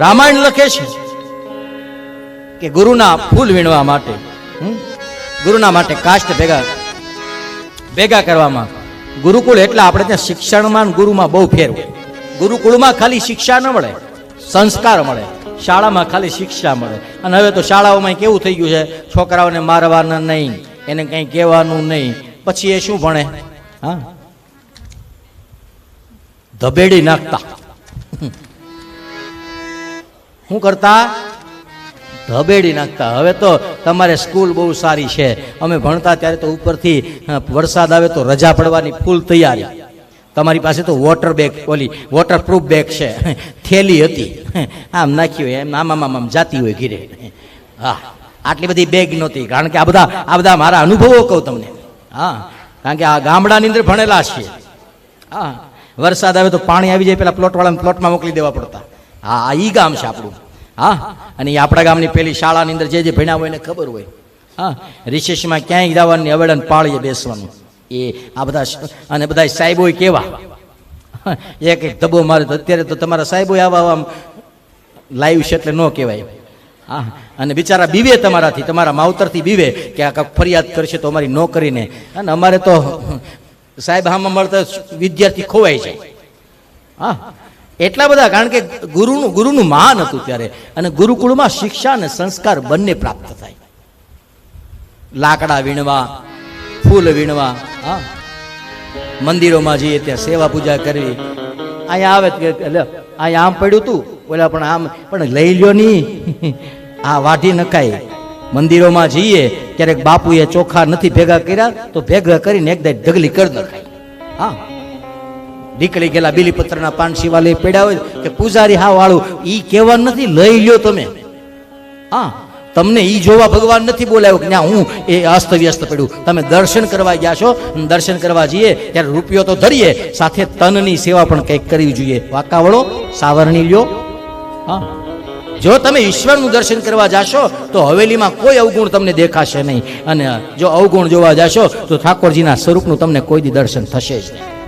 રામાયણ લખે છે કે ગુરુના ફૂલ વીણવા માટે ગુરુના માટે કાષ્ટ ભેગા ભેગા કરવામાં ગુરુકુળ એટલે આપણે ત્યાં શિક્ષણમાં ગુરુમાં બહુ ફેર હોય. ગુરુકુળમાં ખાલી શિક્ષા ન મળે, સંસ્કાર મળે, શાળામાં ખાલી શિક્ષા મળે. અને હવે તો શાળાઓમાં કેવું થઈ ગયું છે? છોકરાઓને મારવાના નહીં, એને કંઈ કહેવાનું નહીં. પછી એ શું ભણે? હા? ધબેડી નાખતા. શું કરતા? ધબેડી નાખતા. હવે તો તમારે સ્કૂલ બહુ સારી છે. અમે ભણતા ત્યારે તો ઉપરથી વરસાદ આવે તો રજા પડવાની ફૂલ તૈયારી. તમારી પાસે તો વોટર બેગ ઓલી વોટરપ્રૂફ બેગ છે. થેલી હતી. આમ નાખી હોય, એમ આમ આમ આમ જાતી હોય ઘીરે. હા, આટલી બધી બેગ નહોતી. કારણ કે આ બધા આ બધા મારા અનુભવો કહું તમને. હા, કારણ કે આ ગામડાની અંદર ભણેલા છીએ. હા, વરસાદ આવે તો પાણી આવી જાય, પેલા પ્લોટવાળાને પ્લોટમાં મોકલી દેવા પડતા. હા ઈ ગામ છે આપણું. હા, અને એ આપણા ગામની પેલી શાળાની અંદર જે જે ભણ્યા હોય એને ખબર હોય. હા, રિસેસમાં ક્યાંય જવાની અવેડન પાળીએ બેસવાનું. એ આ બધા અને બધા સાહેબો કેવા. એક એક ધબો મારે તો અત્યારે તો તમારા સાહેબો આવા આમ લાઈવ છે એટલે ન કહેવાય. હા, અને બિચારા બીવે તમારાથી, તમારા માવતરથી બીવે કે આ ફરિયાદ કરશે તો અમારી નોકરીને. અને અમારે તો, સાહેબ આમાં મળતા વિદ્યાર્થી ખોવાઈ જાય. હા એટલા બધા, કારણ કે ગુરુનું ગુરુનું મહાન હતું ત્યારે. અને ગુરુકુળમાં શિક્ષા અને સંસ્કાર બંને પ્રાપ્ત થાય. લાકડા વીણવા, ફૂલ વીણવા, હા. મંદિરોમાં જઈએ, ત્યાં સેવા પૂજા કરવી. અહીંયા આવે કે અહીંયા આમ પડ્યું તું. ઓલા પણ આમ, પણ લઈ લ્યો નહીં આ વાઢી નખાય. મંદિરોમાં જઈએ, ક્યારેક બાપુએ ચોખા નથી ભેગા કર્યા, તો ભેગા કરીને એકદમ ઢગલી કરી નખાય. હા. નીકળી ગયેલા બીલીપત્રના પાન શિવાલય પડ્યા હોય કે પૂજારી હા વાળું ઈ કહેવાનું નથી, લઈ લ્યો તમે. હા, તમને ઈ જોવા ભગવાન નથી બોલાવ્યો કે ના, હું એ અસ્ત વ્યસ્ત પડ્યું. તમે દર્શન કરવા ગયા છો દર્શન કરવા જઈએ, ત્યારે રૂપિયો તો ધરીએ, સાથે તનની સેવા પણ કંઈક કરવી જોઈએ. વાંકાવળો, સાવરણી લ્યો. હા. જો તમે ઈશ્વરનું દર્શન કરવા જાશો, તો હવેલીમાં કોઈ અવગુણ તમને દેખાશે નહીં. અને જો અવગુણ જોવા જાશો, તો ઠાકોરજીના સ્વરૂપનું તમને કોઈ દી દર્શન થશે જ નહીં.